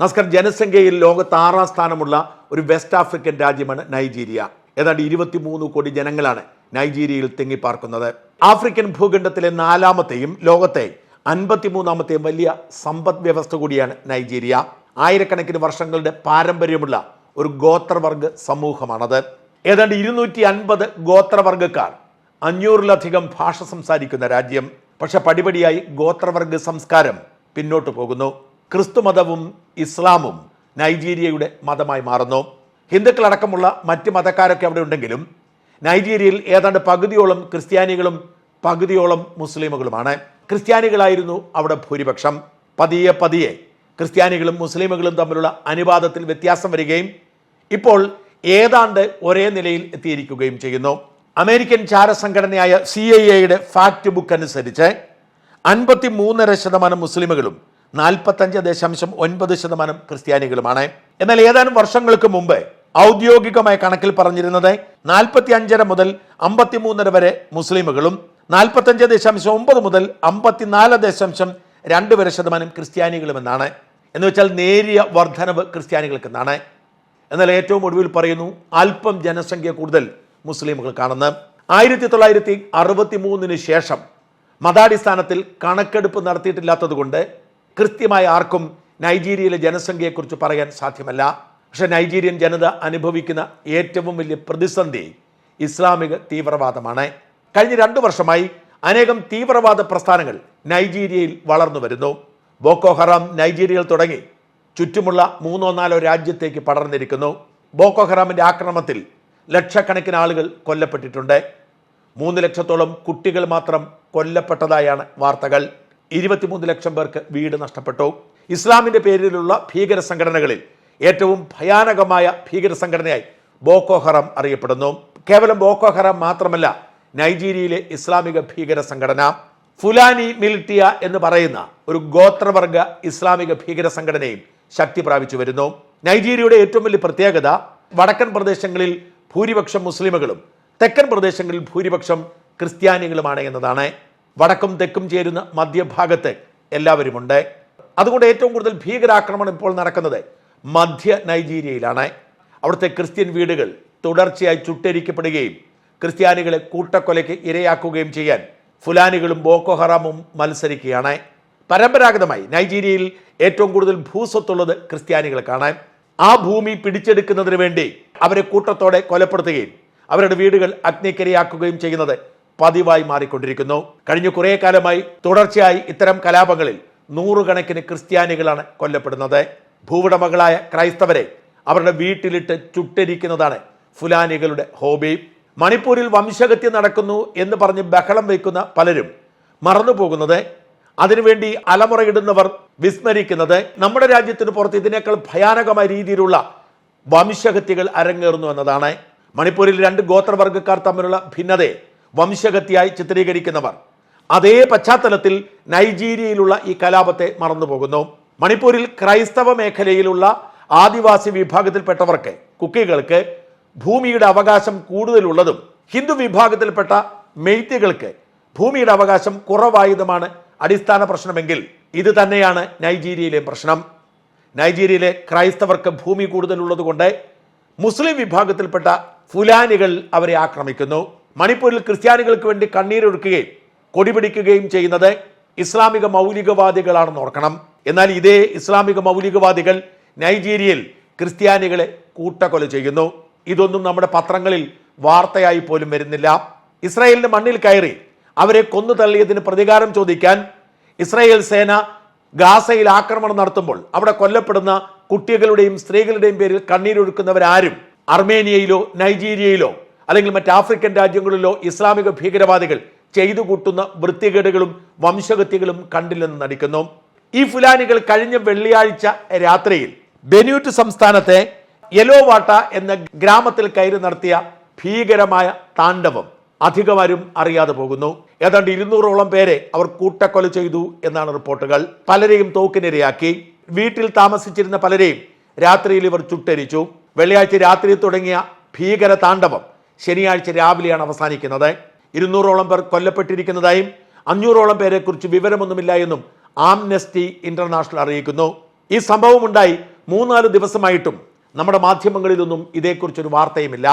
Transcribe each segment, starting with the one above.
നമസ്കാരം ജനസംഖ്യയിൽ ലോകത്ത് ആറാം സ്ഥാനമുള്ള ഒരു വെസ്റ്റ് ആഫ്രിക്കൻ രാജ്യമാണ് നൈജീരിയ. ഏതാണ്ട് ഇരുപത്തിമൂന്ന് കോടി ജനങ്ങളാണ് നൈജീരിയയിൽ തിങ്ങിപ്പാർക്കുന്നത്. ആഫ്രിക്കൻ ഭൂഖണ്ഡത്തിലെ നാലാമത്തെയും ലോകത്തെ അൻപത്തിമൂന്നാമത്തെയും വലിയ സമ്പദ് വ്യവസ്ഥ കൂടിയാണ് നൈജീരിയ. ആയിരക്കണക്കിന് വർഷങ്ങളുടെ പാരമ്പര്യമുള്ള ഒരു ഗോത്രവർഗ സമൂഹമാണത്. ഏതാണ്ട് ഇരുന്നൂറ്റി അൻപത് ഗോത്രവർഗക്കാർ അഞ്ഞൂറിലധികം ഭാഷ സംസാരിക്കുന്ന രാജ്യം. പക്ഷെ പടിപടിയായി ഗോത്രവർഗ സംസ്കാരം പിന്നോട്ട് പോകുന്നു. ക്രിസ്തുമതവും ഇസ്ലാമും നൈജീരിയയുടെ മതമായി മാറുന്നു. ഹിന്ദുക്കളടക്കമുള്ള മറ്റ് മതക്കാരൊക്കെ അവിടെ ഉണ്ടെങ്കിലും നൈജീരിയയിൽ ഏതാണ്ട് പകുതിയോളം ക്രിസ്ത്യാനികളും പകുതിയോളം മുസ്ലിമുകളുമാണ്. ക്രിസ്ത്യാനികളായിരുന്നു അവിടെ ഭൂരിപക്ഷം. പതിയെ പതിയെ ക്രിസ്ത്യാനികളും മുസ്ലിമുകളും തമ്മിലുള്ള അനുപാതത്തിൽ വ്യത്യാസം വരികയും ഇപ്പോൾ ഏതാണ്ട് ഒരേ നിലയിൽ എത്തിയിരിക്കുകയും ചെയ്യുന്നു. അമേരിക്കൻ ചാരസംഘടനയായ സി ഐ എയുടെ ഫാക്ട് ബുക്ക് അനുസരിച്ച് അൻപത്തി മൂന്നര ശതമാനം മുസ്ലിമുകളും നാൽപ്പത്തഞ്ച് ദശാംശം ഒൻപത് ശതമാനം ക്രിസ്ത്യാനികളുമാണ്. എന്നാൽ ഏതാനും വർഷങ്ങൾക്ക് മുമ്പ് ഔദ്യോഗികമായ കണക്കിൽ പറഞ്ഞിരുന്നത് നാൽപ്പത്തി അഞ്ചര മുതൽ അമ്പത്തിമൂന്നര വരെ മുസ്ലിമുകളും നാൽപ്പത്തഞ്ച് ദശാംശം ഒമ്പത് മുതൽ അമ്പത്തിനാല് ദശാംശം രണ്ട് വരെ ശതമാനം ക്രിസ്ത്യാനികളുമെന്നാണ്. എന്ന് വെച്ചാൽ നേരിയ വർധനവ് ക്രിസ്ത്യാനികൾക്കെന്നാണ്. എന്നാൽ ഏറ്റവും ഒടുവിൽ പറയുന്നു അല്പം ജനസംഖ്യ കൂടുതൽ മുസ്ലിമുകൾ കാണുന്നു. ആയിരത്തി തൊള്ളായിരത്തി അറുപത്തി മൂന്നിന് ശേഷം മതാടിസ്ഥാനത്തിൽ കണക്കെടുപ്പ് നടത്തിയിട്ടില്ലാത്തതുകൊണ്ട് കൃത്യമായി ആർക്കും നൈജീരിയയിലെ ജനസംഖ്യയെക്കുറിച്ച് പറയാൻ സാധ്യമല്ല. പക്ഷേ നൈജീരിയൻ ജനത അനുഭവിക്കുന്ന ഏറ്റവും വലിയ പ്രതിസന്ധി ഇസ്ലാമിക തീവ്രവാദമാണ്. കഴിഞ്ഞ രണ്ടു വർഷമായി അനേകം തീവ്രവാദ പ്രസ്ഥാനങ്ങൾ നൈജീരിയയിൽ വളർന്നു വരുന്നു. ബോക്കോ ഹറാം നൈജീരിയയിൽ തുടങ്ങി. ചുറ്റുമുള്ള മൂന്നോ നാലോ രാജ്യത്തേക്ക് പടർന്നിരിക്കുന്നു. ബോക്കോ ഹറാമിന്റെ ആക്രമണത്തിൽ ലക്ഷക്കണക്കിന് ആളുകൾ കൊല്ലപ്പെട്ടിട്ടുണ്ട്. മൂന്ന് ലക്ഷത്തോളം കുട്ടികൾ മാത്രം കൊല്ലപ്പെട്ടതായാണ് വാർത്തകൾ. ഇരുപത്തിമൂന്ന് ലക്ഷം പേർക്ക് വീട് നഷ്ടപ്പെട്ടു. ഇസ്ലാമിന്റെ പേരിലുള്ള ഭീകര സംഘടനകളിൽ ഏറ്റവും ഭയാനകമായ ഭീകര സംഘടനയായി ബോക്കോ ഹറാം അറിയപ്പെടുന്നു. കേവലം ബോക്കോ ഹറാം മാത്രമല്ല നൈജീരിയയിലെ ഇസ്ലാമിക ഭീകര സംഘടന ഫുലാനി മിലിറ്റിയ എന്ന് പറയുന്ന ഒരു ഗോത്രവർഗ ഇസ്ലാമിക ഭീകര സംഘടനയും ശക്തി പ്രാപിച്ചു വരുന്നു. നൈജീരിയയുടെ ഏറ്റവും വലിയ പ്രത്യേകത വടക്കൻ പ്രദേശങ്ങളിൽ ഭൂരിപക്ഷം മുസ്ലിമുകളും തെക്കൻ പ്രദേശങ്ങളിൽ ഭൂരിപക്ഷം ക്രിസ്ത്യാനികളുമാണ് എന്നതാണ്. വടക്കും തെക്കും ചേരുന്ന മധ്യഭാഗത്ത് എല്ലാവരുമുണ്ട്. അതുകൊണ്ട് ഏറ്റവും കൂടുതൽ ഭീകരാക്രമണം ഇപ്പോൾ നടക്കുന്നത് മധ്യ നൈജീരിയയിലാണ്. അവിടുത്തെ ക്രിസ്ത്യൻ വീടുകൾ തുടർച്ചയായി ചുട്ടരിക്കപ്പെടുകയും ക്രിസ്ത്യാനികളെ കൂട്ടക്കൊലയ്ക്ക് ഇരയാക്കുകയും ചെയ്യാൻ ഫുലാനികളും ബോക്കോ ഹറാമും മത്സരിക്കുകയാണ്. പരമ്പരാഗതമായി നൈജീരിയയിൽ ഏറ്റവും കൂടുതൽ ഭൂസ്വത്തുള്ളത് ക്രിസ്ത്യാനികൾക്കാണ് ആ ഭൂമി പിടിച്ചെടുക്കുന്നതിന് വേണ്ടി അവരെ കൂട്ടത്തോടെ കൊലപ്പെടുത്തുകയും അവരുടെ വീടുകൾ അഗ്നിക്കരയാക്കുകയും ചെയ്യുന്നത് പതിവായി മാറിക്കൊണ്ടിരിക്കുന്നു. കഴിഞ്ഞ കുറേ കാലമായി തുടർച്ചയായി ഇത്തരം കലാപങ്ങളിൽ നൂറുകണക്കിന് ക്രിസ്ത്യാനികളാണ് കൊല്ലപ്പെടുന്നത്. ഭൂവുടമകളായ ക്രൈസ്തവരെ അവരുടെ വീട്ടിലിട്ട് ചുട്ടരിക്കുന്നതാണ് ഫുലാനികളുടെ ഹോബി. മണിപ്പൂരിൽ വംശഹത്യ നടക്കുന്നു എന്ന് പറഞ്ഞ് ബഹളം വയ്ക്കുന്ന പലരും മറന്നുപോകുന്നത് അതിനുവേണ്ടി അലമുറയിടുന്നവർ വിസ്മരിക്കുന്നത്. നമ്മുടെ രാജ്യത്തിന് പുറത്ത് ഇതിനേക്കാൾ ഭയാനകമായ രീതിയിലുള്ള വംശഹത്യകൾ അരങ്ങേറുന്നു എന്നതാണ്. മണിപ്പൂരിൽ രണ്ട് ഗോത്രവർഗക്കാർ തമ്മിലുള്ള ഭിന്നതയെ വംശഹത്യയായി ചിത്രീകരിക്കുന്നവർ. അതേ പശ്ചാത്തലത്തിൽ നൈജീരിയയിലുള്ള ഈ കലാപത്തെ മറന്നുപോകുന്നു. മണിപ്പൂരിൽ ക്രൈസ്തവ മേഖലയിലുള്ള ആദിവാസി വിഭാഗത്തിൽപ്പെട്ടവർക്ക് കുക്കികൾക്ക് ഭൂമിയുടെ അവകാശം കൂടുതലുള്ളതും ഹിന്ദു വിഭാഗത്തിൽപ്പെട്ട മെയ്ത്തികൾക്ക് ഭൂമിയുടെ അവകാശം കുറവായതുമാണ് അടിസ്ഥാന പ്രശ്നമെങ്കിൽ ഇത് തന്നെയാണ് നൈജീരിയയിലെ പ്രശ്നം. നൈജീരിയയിലെ ക്രൈസ്തവർക്ക് ഭൂമി കൂടുതലുള്ളതുകൊണ്ട് മുസ്ലിം വിഭാഗത്തിൽപ്പെട്ട ഫുലാനികൾ അവരെ ആക്രമിക്കുന്നു. മണിപ്പൂരിൽ ക്രിസ്ത്യാനികൾക്ക് വേണ്ടി കണ്ണീരൊഴുക്കുകയും കൊടിപിടിക്കുകയും ചെയ്യുന്നത് ഇസ്ലാമിക മൗലികവാദികളാണെന്ന് ഓർക്കണം. എന്നാൽ ഇതേ ഇസ്ലാമിക മൗലികവാദികൾ നൈജീരിയയിൽ ക്രിസ്ത്യാനികളെ കൂട്ടക്കൊല ചെയ്യുന്നു. ഇതൊന്നും നമ്മുടെ പത്രങ്ങളിൽ വാർത്തയായി പോലും വരുന്നില്ല. ഇസ്രായേലിന്റെ മണ്ണിൽ കയറി അവരെ കൊന്നു തള്ളിയതിന് പ്രതികാരം ചോദിക്കാൻ ഇസ്രായേൽ സേന ഗാസയിൽ ആക്രമണം നടത്തുമ്പോൾ അവിടെ കൊല്ലപ്പെടുന്ന കുട്ടികളുടെയും സ്ത്രീകളുടെയും പേരിൽ കണ്ണീരൊഴുക്കുന്നവരാരും അർമേനിയയിലോ നൈജീരിയയിലോ അല്ലെങ്കിൽ മറ്റ് ആഫ്രിക്കൻ രാജ്യങ്ങളിലോ ഇസ്ലാമിക ഭീകരവാദികൾ ചെയ്തു കൂട്ടുന്ന വൃത്തികേടുകളും വംശഹത്യകളും കണ്ടില്ലെന്ന് നടിക്കുന്നു. ഈ ഫുലാനികൾ കഴിഞ്ഞ വെള്ളിയാഴ്ച രാത്രിയിൽ ബെന്യൂറ്റ് സംസ്ഥാനത്തെ യെലോവാട്ട എന്ന ഗ്രാമത്തിൽ കയറി നടത്തിയ ഭീകരമായ താണ്ഡവം അധികമാരും അറിയാതെ പോകുന്നു. ഏതാണ്ട് ഇരുന്നൂറോളം പേരെ അവർ കൂട്ടക്കൊല ചെയ്തു എന്നാണ് റിപ്പോർട്ടുകൾ. പലരെയും തോക്കിനിരയാക്കി. വീട്ടിൽ താമസിച്ചിരുന്ന പലരെയും രാത്രിയിൽ ഇവർ ചുട്ടരിച്ചു. വെള്ളിയാഴ്ച രാത്രി തുടങ്ങിയ ഭീകര താണ്ഡവം ശനിയാഴ്ച രാവിലെയാണ് അവസാനിക്കുന്നത്. ഇരുന്നൂറോളം പേർ കൊല്ലപ്പെട്ടിരിക്കുന്നതായും അഞ്ഞൂറോളം പേരെ കുറിച്ച് വിവരമൊന്നുമില്ല എന്നും ആംനെസ്റ്റി ഇന്റർനാഷണൽ അറിയിക്കുന്നു. ഈ സംഭവമുണ്ടായി മൂന്നാൽ ദിവസമായിട്ടും നമ്മുടെ മാധ്യമങ്ങളിലൊന്നും ഇതേക്കുറിച്ചൊരു വാർത്തയുമില്ല.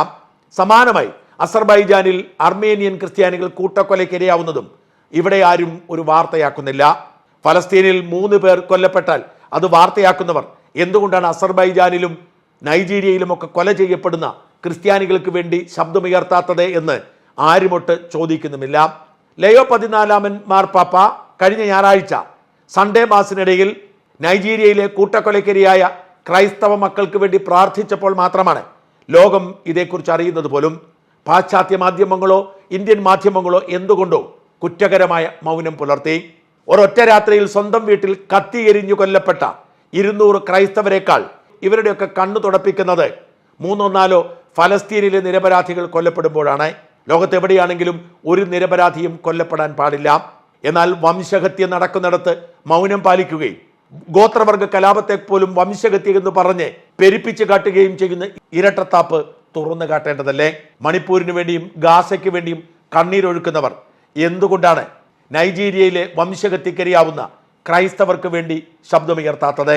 സമാനമായി അസർബൈജാനിൽ അർമേനിയൻ ക്രിസ്ത്യാനികൾ കൂട്ടക്കൊലയ്ക്കിരയാവുന്നതും ഇവിടെ ആരും ഒരു വാർത്തയാക്കുന്നില്ല. ഫലസ്തീനിൽ മൂന്ന് പേർ കൊല്ലപ്പെട്ടാൽ അത് വാർത്തയാക്കുന്നവർ എന്തുകൊണ്ടാണ് അസർബൈജാനിലും നൈജീരിയയിലുമൊക്കെ കൊല ചെയ്യപ്പെടുന്ന ക്രിസ്ത്യാനികൾക്ക് വേണ്ടി ശബ്ദമുയർത്താത്തത് എന്ന് ആരുമൊട്ട് ചോദിക്കുന്നുമില്ല. ലയോ പതിനാലാമൻ മാർപ്പാപ്പ കഴിഞ്ഞ ഞായറാഴ്ച സൺഡേ മാസിനിടയിൽ നൈജീരിയയിലെ കൂട്ടക്കൊലക്കരിയായ ക്രൈസ്തവ മക്കൾക്ക് വേണ്ടി പ്രാർത്ഥിച്ചപ്പോൾ മാത്രമാണ് ലോകം ഇതേക്കുറിച്ച് അറിയുന്നത് പോലും. പാശ്ചാത്യ മാധ്യമങ്ങളോ ഇന്ത്യൻ മാധ്യമങ്ങളോ എന്തുകൊണ്ടോ കുറ്റകരമായ മൗനം പുലർത്തി. ഒരൊറ്റ രാത്രിയിൽ സ്വന്തം വീട്ടിൽ കത്തിയെരിഞ്ഞു കൊല്ലപ്പെട്ട ഇരുന്നൂറ് ക്രൈസ്തവരെക്കാൾ ഇവരുടെയൊക്കെ കണ്ണു തുടപ്പിക്കുന്നത് മൂന്നോ നാലോ ഫലസ്തീനിലെ നിരപരാധികൾ കൊല്ലപ്പെടുമ്പോഴാണ് ലോകത്തെവിടെയാണെങ്കിലും ഒരു നിരപരാധിയും കൊല്ലപ്പെടാൻ പാടില്ല. എന്നാൽ വംശഹത്യ നടക്കുന്നിടത്ത് മൗനം പാലിക്കുകയും ഗോത്രവർഗ കലാപത്തെ പോലും വംശഹത്യ എന്ന് പറഞ്ഞ് പെരുപ്പിച്ച് കാട്ടുകയും ചെയ്യുന്ന ഇരട്ടത്താപ്പ് തുറന്നു കാട്ടേണ്ടതല്ലേ? മണിപ്പൂരിന് വേണ്ടിയും ഗാസയ്ക്ക് വേണ്ടിയും കണ്ണീരൊഴുക്കുന്നവർ എന്തുകൊണ്ടാണ് നൈജീരിയയിലെ വംശഹത്യക്കരിയാവുന്ന ക്രൈസ്തവർക്ക് വേണ്ടി ശബ്ദമുയർത്താത്തത്?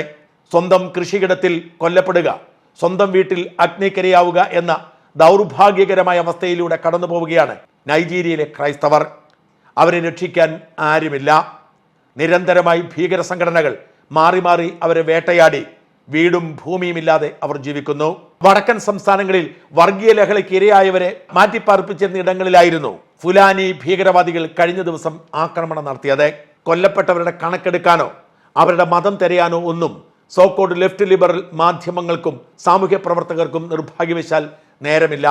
സ്വന്തം കൃഷിയിടത്തിൽ കൊല്ലപ്പെടുക സ്വന്തം വീട്ടിൽ അഗ്നിക്കരയാവുക എന്ന ദൗർഭാഗ്യകരമായ അവസ്ഥയിലൂടെ കടന്നു പോവുകയാണ് നൈജീരിയയിലെ ക്രൈസ്തവർ. അവരെ രക്ഷിക്കാൻ ആരുമില്ല. നിരന്തരമായി ഭീകര സംഘടനകൾ മാറി മാറി അവരെ വേട്ടയാടി. വീടും ഭൂമിയുമില്ലാതെ അവർ ജീവിക്കുന്നു. വടക്കൻ സംസ്ഥാനങ്ങളിൽ വർഗീയ ലഹളയ്ക്ക് ഇരയായവരെ മാറ്റിപ്പാർപ്പിച്ചിരുന്ന ഇടങ്ങളിലായിരുന്നു ഫുലാനി ഭീകരവാദികൾ കഴിഞ്ഞ ദിവസം ആക്രമണം നടത്തിയത്. കൊല്ലപ്പെട്ടവരുടെ കണക്കെടുക്കാനോ അവരുടെ മതം തിരയാനോ ഒന്നും സോക്കോഡ് ലെഫ്റ്റ് ലിബറൽ മാധ്യമങ്ങൾക്കും സാമൂഹ്യ പ്രവർത്തകർക്കും നിർഭാഗ്യവശാൽ നേരമില്ല.